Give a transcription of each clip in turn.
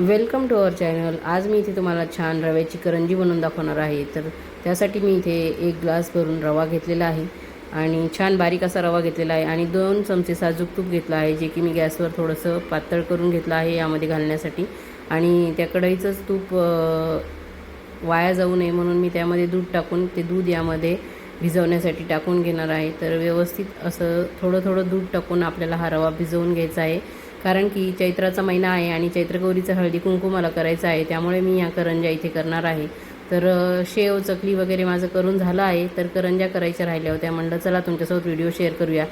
Welcome to our channel आज मी इथे तुम्हाला छान रव्याची करंजी बनवून दाखवणार आहे. तर त्यासाठी मी इथे एक ग्लास भरून रवा घेतलेला आहे. आणि छान बारीक असा रवा घेतलेला आहे. आणि दोन चमचे साजूक तूप घेतलं आहे जे की मी गॅसवर थोडंसं पातळ करून घेतलं आहे यामध्ये घालण्यासाठी. आणि त्या कढईचंच तूप वाया जाऊ नये म्हणून मी त्यामध्ये दूध टाकून ते दूध यामध्ये भिजवण्यासाठी टाकून घेणार आहे. तर व्यवस्थित असं थोडं थोडं दूध टाकून आपल्याला हा रवा भिजवून घ्यायचा आहे. कारण की चैत्राचा महिना आहे आणि चैत्रगौरीचं हळदी कुंकू मला करायचं आहे त्यामुळे मी या करंज्या इथे करणार आहे. तर शेव चकली वगैरे माझं करून झालं आहे तर करंज्या करायच्या राहिल्या होत्या. म्हणलं चला तुमच्यासोबत व्हिडिओ शेअर करूया.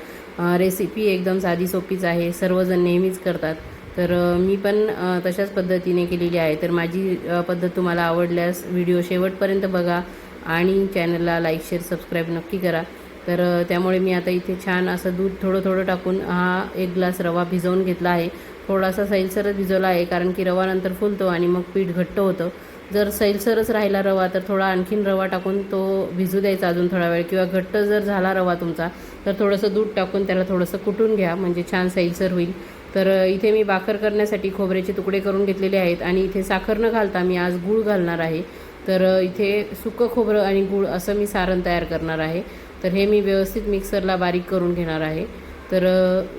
रेसिपी एकदम साधी सोपीच आहे सर्वजण नेहमीच करतात. तर मी पण तशाच पद्धतीने केलेली आहे. तर माझी पद्धत तुम्हाला आवडल्यास व्हिडिओ शेवटपर्यंत बघा आणि चॅनलला लाईक शेअर सबस्क्राईब नक्की करा. तर त्यामुळे मी आता इथे छान असं दूध थोडं थोडं टाकून हा एक ग्लास रवा भिजवून घेतला आहे. थोडासा सैलसरच भिजवला आहे कारण की रवा नंतर फुलतो आणि मग पीठ घट्ट होतं. जर सैलसरच राहिला रवा तर थोडा आणखीन रवा टाकून तो भिजू द्यायचा अजून थोडा वेळ. किंवा घट्ट जर झाला रवा तुमचा तर थोडंसं दूध टाकून त्याला थोडंसं कुटून घ्या म्हणजे छान सैलसर होईल. तर इथे मी भाकर करण्यासाठी खोबऱ्याचे तुकडे करून घेतलेले आहेत आणि इथे साखर न घालता मी आज गूळ घालणार आहे. तर इथे सुकं खोबरं आणि गूळ असं मी सारण तयार करणार आहे. तर हे मी व्यवस्थित मिक्सरला बारीक करून घेणार आहे. तर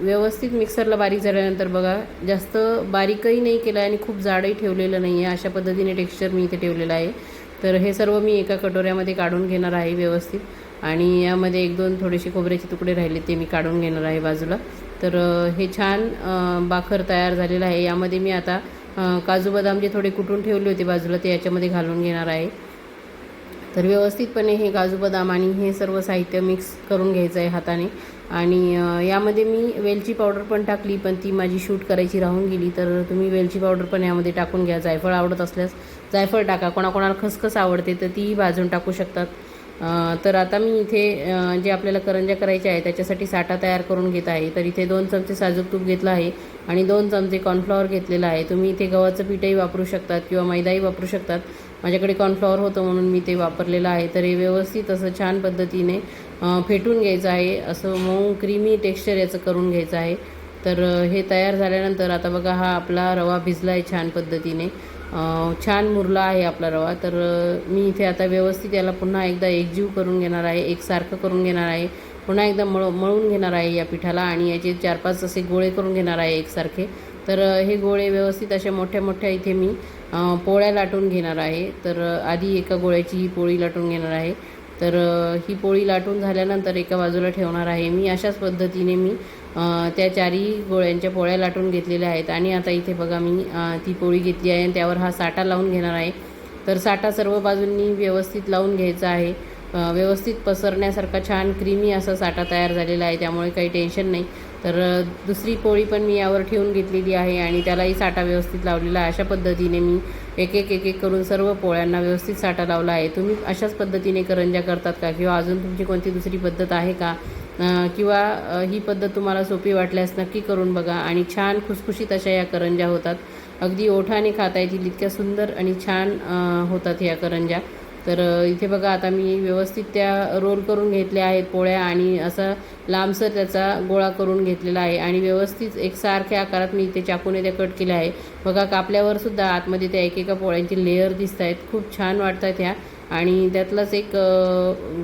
व्यवस्थित मिक्सरला बारीक झाल्यानंतर बघा जास्त बारीकही नाही केलं आहे आणि खूप जाडही ठेवलेलं नाही आहे अशा पद्धतीने टेक्स्चर मी इथे ठेवलेलं आहे. तर हे सर्व मी एका कटोऱ्यामध्ये काढून घेणार आहे व्यवस्थित. आणि यामध्ये एक दोन थोडेसे खोबऱ्याचे तुकडे राहिले ते मी काढून घेणार आहे बाजूला. तर हे छान बाखर तयार झालेलं आहे. यामध्ये मी आता काजू बदाम जे थोडे कुटून ठेवले होते बाजूला ते याच्यामध्ये घालून घेणार आहे. तर व्यवस्थितपणे हे काजू बदाम आणि हे सर्व साहित्य मिक्स करून घ्यायचं आहे हाताने. आणि यामध्ये मी वेलची पावडर पण टाकली पण ती माझी शूट करायची राहून गेली. तर तुम्ही वेलची पावडर पण यामध्ये टाकून घ्या. जायफळ आवडत असल्यास जायफळ टाका. कोणाकोणाला खसखस आवडते तर तीही भाजून टाकू शकतात. तर आता मी इथे जे आपल्याला करंज्या करायच्या आहे त्याच्यासाठी साठा तयार करून घेत आहे. तर इथे दोन चमचे साजूक तूप घेतलं आहे आणि दोन चमचे कॉर्नफ्लॉवर घेतलेलं आहे. तुम्ही इथे गव्हाचं पीठही वापरू शकतात किंवा मैदाही वापरू शकतात. माझ्याकडे कॉर्नफ्लॉवर होतं म्हणून मी ते वापरलेलं आहे. तर हे व्यवस्थित असं छान पद्धतीने फेटून घ्यायचं आहे. असं मऊ क्रीमी टेक्स्चर याचं करून घ्यायचं आहे. तर हे तयार झाल्यानंतर आता बघा हा आपला रवा भिजला आहे छान पद्धतीने. छान मुरला आहे आपला रवा. तर मी इथे आता व्यवस्थित याला पुन्हा एकदा एकजीव करून घेणार आहे एकसारखं करून घेणार आहे. पुन्हा एकदा मळ मळून घेणार आहे या पिठाला आणि याचे चार पाच असे गोळे करून घेणार आहे एकसारखे. तर हे गोळे व्यवस्थित अशा मोठ्या मोठ्या इथे मी पोळ्या लाटून घेणार आहे. तर आधी एका गोळ्याची ही पोळी लाटून घेणार आहे. तर ही पोळी लाटून झाल्यानंतर एका बाजूला ठेवणार आहे मी. अशाच पद्धतीने मी त्या चारही गोळ्यांच्या पोळ्या लाटून घेतलेल्या आहेत. आणि आता इथे बघा मी ती पोळी घेतली आहे आणि त्यावर हा साठा लावून घेणार आहे. तर साठा सर्व बाजूंनी व्यवस्थित लावून घ्यायचा आहे. व्यवस्थित पसरण्यासारखा छान क्रीमी असा साठा तयार झालेला आहे. त्यामुळे काही टेन्शन नाही. तर दुसरी पोळी पण मी यावर ठेवून घेतलेली आहे आणि त्यालाही साठा व्यवस्थित लावलेला अशा पद्धतीने मी एक एक एक एक करून सर्व पोळ्यांना व्यवस्थित साठा लावला आहे. तुम्ही अशाच पद्धतीने करंज्या करतात का? किंवा अजून तुमची कोणती दुसरी पद्धत आहे का? किंवा ही पद्धत तुम्हाला सोपी वाटल्यास नक्की करून बघा आणि छान खुसखुशीत अशा या करंज्या होतात. अगदी ओठाने खाता येतील इतक्या सुंदर आणि छान होतात ह्या करंज्या तर इथे बघा आता मी व्यवस्थित त्या रोल करून घेतल्या आहेत पोळ्या आणि असा लांबसर त्याचा गोळा करून घेतलेला आहे आणि व्यवस्थित एकसारख्या आकारात मी इथे चाकूने त्या कट केल्या आहे बघा कापल्यावर सुद्धा आतमध्ये त्या एकेका पोळ्यांची लेअर दिसत आहेत. खूप छान वाटत आहेत ह्या आणि त्यातलाच एक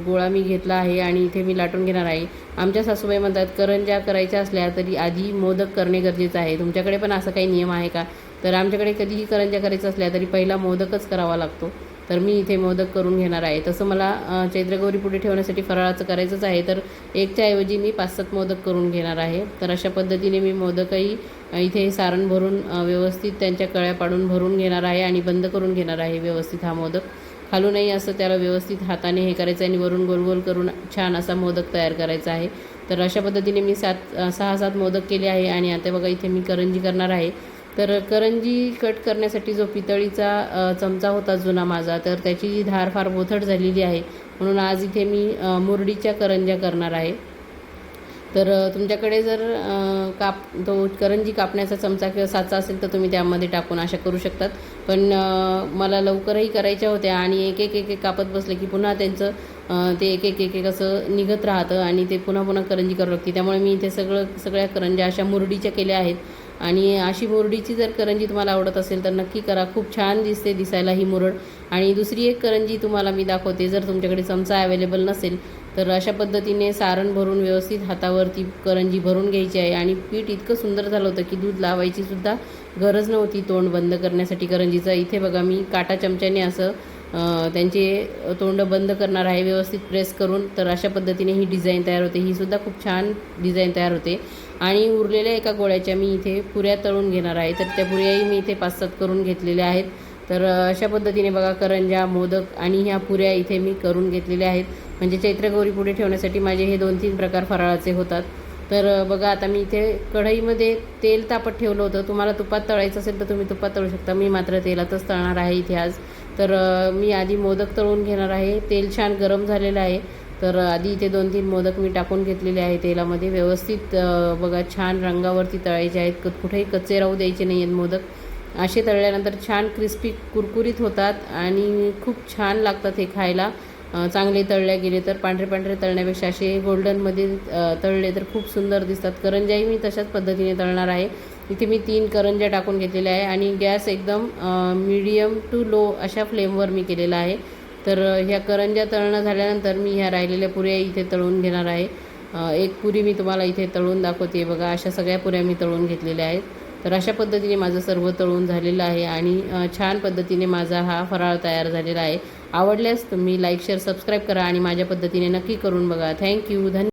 गोळा मी घेतला आहे आणि इथे मी लाटून घेणार आहे. आमच्या सासूबाई म्हणतात करंज्या करायच्या असल्या तरी आधी मोदक करणे गरजेचं आहे. तुमच्याकडे पण असा काही नियम आहे का? तर आमच्याकडे कधीही करंजा करायचा असल्या तरी पहिला मोदकच करावा लागतो. तर मी इथे मोदक करून घेणार आहे. तसं मला चैत्रगौरी पुढे ठेवण्यासाठी फराळाचं करायचंच आहे. तर एकच्या ऐवजी मी पाच सात मोदक करून घेणार आहे. तर अशा पद्धतीने मी मोदकही इथे सारण भरून व्यवस्थित त्यांच्या कळ्या पाडून भरून घेणार आहे आणि बंद करून घेणार आहे व्यवस्थित हा मोदक. खालूनही असं त्याला व्यवस्थित हाताने हे करायचं आहे आणि वरून गोल गोल करून छान असा मोदक तयार करायचा आहे. तर अशा पद्धतीने मी सात सहा सात मोदक केले आहे आणि आता बघा इथे मी करंजी करणार आहे. तर करंजी कट करण्यासाठी जो पितळीचा चमचा होता जुना माझा तर त्याची जी धार फार बोथट झालेली आहे म्हणून आज इथे मी मुरडीच्या करंज्या करणार आहे. तर तुमच्याकडे जर काप तो करंजी कापण्याचा चमचा किंवा साचा असेल तर तुम्ही त्यामध्ये टाकून अशा करू शकतात. पण मला लवकरही करायच्या होत्या आणि एक एक एक एक कापत बसले की पुन्हा त्यांचं ते एक एक एक एक असं निघत राहतं आणि ते पुन्हा पुन्हा करंजी करू लागते. त्यामुळे मी इथे सगळं सगळ्या करंज्या अशा मुरडीच्या केल्या आहेत. आणि अशी मुरडीची जर करंजी तुम्हाला आवडत असेल तर नक्की करा. खूप छान दिसते दिसायला ही मुरड. आणि दुसरी एक करंजी तुम्हाला मी दाखवते. जर तुमच्याकडे चमचा अवेलेबल नसेल तर अशा पद्धतीने सारण भरून व्यवस्थित हातावरती करंजी भरून घ्यायची आहे. आणि पीठ इतकं सुंदर झालं होतं की दूध लावायची सुद्धा गरज नव्हती. तोंड बंद करण्यासाठी करंजीचं. इथे बघा मी काटा चमच्याने असं त्यांचे तोंड बंद करणार आहे व्यवस्थित प्रेस करून. तर अशा पद्धतीने ही डिझाईन तयार होते. ही सुद्धा खूप छान डिझाईन तयार होते. आणि उरलेल्या एका गोळ्याच्या मी इथे पुऱ्या तळून घेणार आहे. तर त्या पुऱ्याही मी इथे पाच सात करून घेतलेल्या आहेत. तर अशा पद्धतीने बघा करंजा मोदक आणि ह्या पुऱ्या इथे मी करून घेतलेल्या आहेत. म्हणजे चैत्रगौरी पुढे ठेवण्यासाठी माझे हे दोन तीन प्रकार फराळाचे होतात. तर बघा आता मी इथे कढईमध्ये तेल तापत ठेवलं होतं. तुम्हाला तुपात तळायचं असेल तर तुम्ही तुपात तळू शकता. मी मात्र तेलातच तळणार आहे इथे आज. तर मी आधी मोदक तळून घेणार आहे. तेल छान गरम झालेलं आहे. तर आधी इथे दोन तीन मोदक मी टाकून घेतलेले आहे तेलामध्ये. व्यवस्थित बघा छान रंगावरती तळायचे आहेत. क- कुठेही कच्चे राहू द्यायचे नाही आहेत मोदक. असे तळल्यानंतर छान क्रिस्पी कुरकुरीत होतात आणि खूप छान लागतात हे खायला. चांगले तळले गेले तर पांढरे पांढरे तळण्यापेक्षा असे गोल्डनमध्ये तळले तर खूप सुंदर दिसतात. करंजाही मी तशाच पद्धतीने तळणार आहे. इथे मी तीन करंज्या टाकून घेतलेल्या आहे आणि गॅस एकदम मीडियम टू लो अशा फ्लेमवर मी केलेला आहे. तर ह्या करंज्या तळणं झाल्यानंतर मी ह्या राहिलेल्या पुऱ्या इथे तळून घेणार आहे. एक पुरी मी तुम्हाला इथे तळून दाखवते बघा अशा सगळ्या पुऱ्या मी तळून घेतलेल्या आहेत. तर अशा पद्धतीने माझं सर्व तळून झालेलं आहे आणि छान पद्धतीने माझा हा फराळ तयार झालेला आहे. आवडल्यास तुम्ही लाईक शेअर सबस्क्राईब करा आणि माझ्या पद्धतीने नक्की करून बघा. थँक्यू धन्यवाद